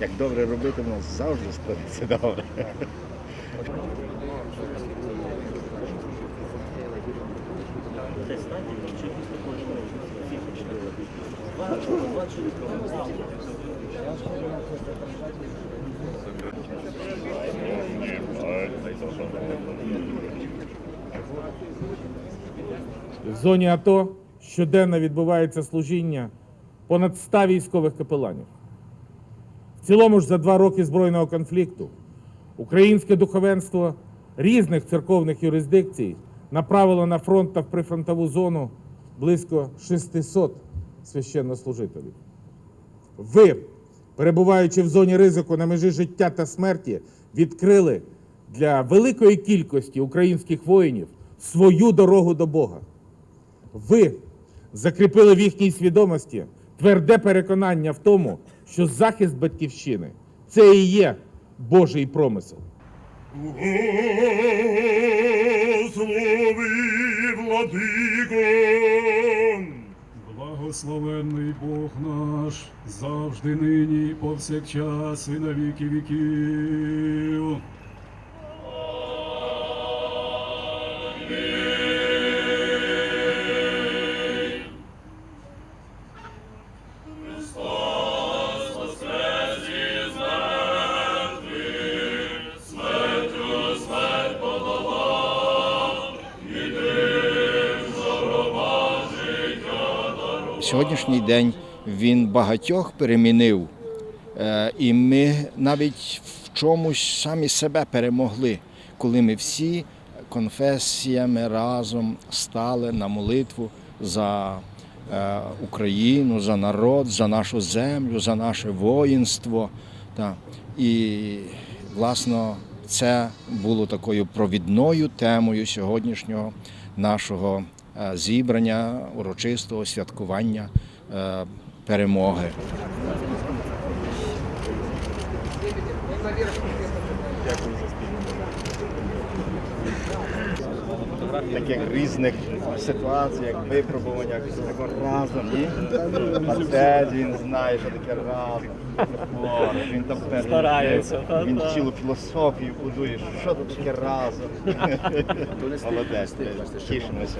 Як добре робити, у нас завжди складеться добре. В зоні АТО щоденно відбувається служіння понад 100 військових капеланів. В цілому ж за два роки збройного конфлікту українське духовенство різних церковних юрисдикцій направило на фронт та в прифронтову зону близько 600 священнослужителів. Ви, перебуваючи в зоні ризику на межі життя та смерті, відкрили для великої кількості українських воїнів свою дорогу до Бога. Ви закріпили в їхній свідомості тверде переконання в тому, що захист батьківщини це і є Божий промисел. Благослови, владико! Благословенний Бог наш, завжди нині, і повсякчас, і на віки віків. Сьогоднішній день він багатьох перемінив, Е, і ми навіть в чомусь самі себе перемогли, коли ми всі конфесіями разом стали на молитву за е, Україну, за народ, за нашу землю, за наше воїнство. І, власно, це було такою провідною темою сьогоднішнього нашого зібрання, урочистого святкування е, перемоги. Таких різних ситуаціях, випробуваннях такого разом. Ні? А це він знає, що таке разом. О, він там Старається, та, Він та. цілу філософію будує, що таке разом. Молодець, тішимося.